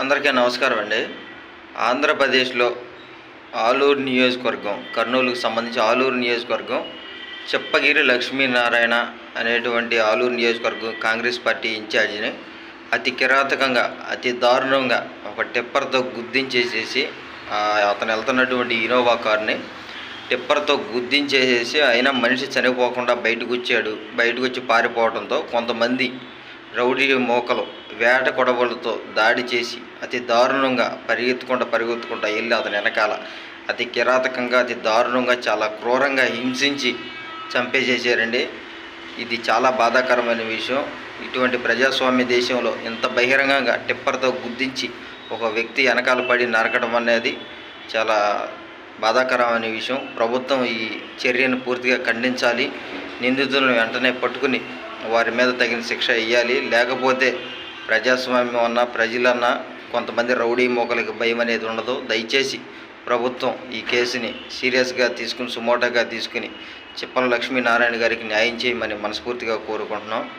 అందరికీ నమస్కారం అండి. ఆంధ్రప్రదేశ్లో ఆలూరు నియోజకవర్గం కర్నూలుకు సంబంధించి ఆలూరు నియోజకవర్గం చెప్పగిరి లక్ష్మీనారాయణ అనేటువంటి ఆలూరు నియోజకవర్గం కాంగ్రెస్ పార్టీ ఇన్ఛార్జిని అతి కిరాతకంగా అతి దారుణంగా ఒక టిప్పర్తో గుద్దించేసేసి అతను వెళ్తున్నటువంటి ఇనోవా కార్ని టిప్పర్తో గుద్దించేసేసి అయినా మనిషి చనిపోకుండా బయటకు వచ్చాడు బయటకు వచ్చి పారిపోవడంతో కొంతమంది రౌడీ మోకలు వేట కొడవలతో దాడి చేసి అతి దారుణంగా పరిగెత్తుకుంటా పరిగెత్తుకుంటా వెళ్ళి అతని వెనకాల అతి కిరాతకంగా అతి దారుణంగా చాలా క్రూరంగా హింసించి చంపేసేసారండి. ఇది చాలా బాధాకరమైన విషయం. ఇటువంటి ప్రజాస్వామ్య దేశంలో ఇంత బహిరంగంగా టిప్పర్తో గుద్దించి ఒక వ్యక్తి వెనకాల పడి నరకడం అనేది చాలా బాధాకరమైన విషయం. ప్రభుత్వం ఈ చర్యను పూర్తిగా ఖండించాలి. నిందితులను వెంటనే పట్టుకుని వారి మీద తగిన శిక్ష ఇవ్వాలి లేకపోతే ప్రజాస్వామ్యం అన్నా ప్రజలన్నా కొంతమంది రౌడీ మోకలకి భయం అనేది ఉండదు. దయచేసి ప్రభుత్వం ఈ కేసుని సీరియస్గా తీసుకుని సుమోటోగా తీసుకుని చిప్పల లక్ష్మీనారాయణ గారికి న్యాయం చేయమని మనస్ఫూర్తిగా కోరుకుంటున్నాం.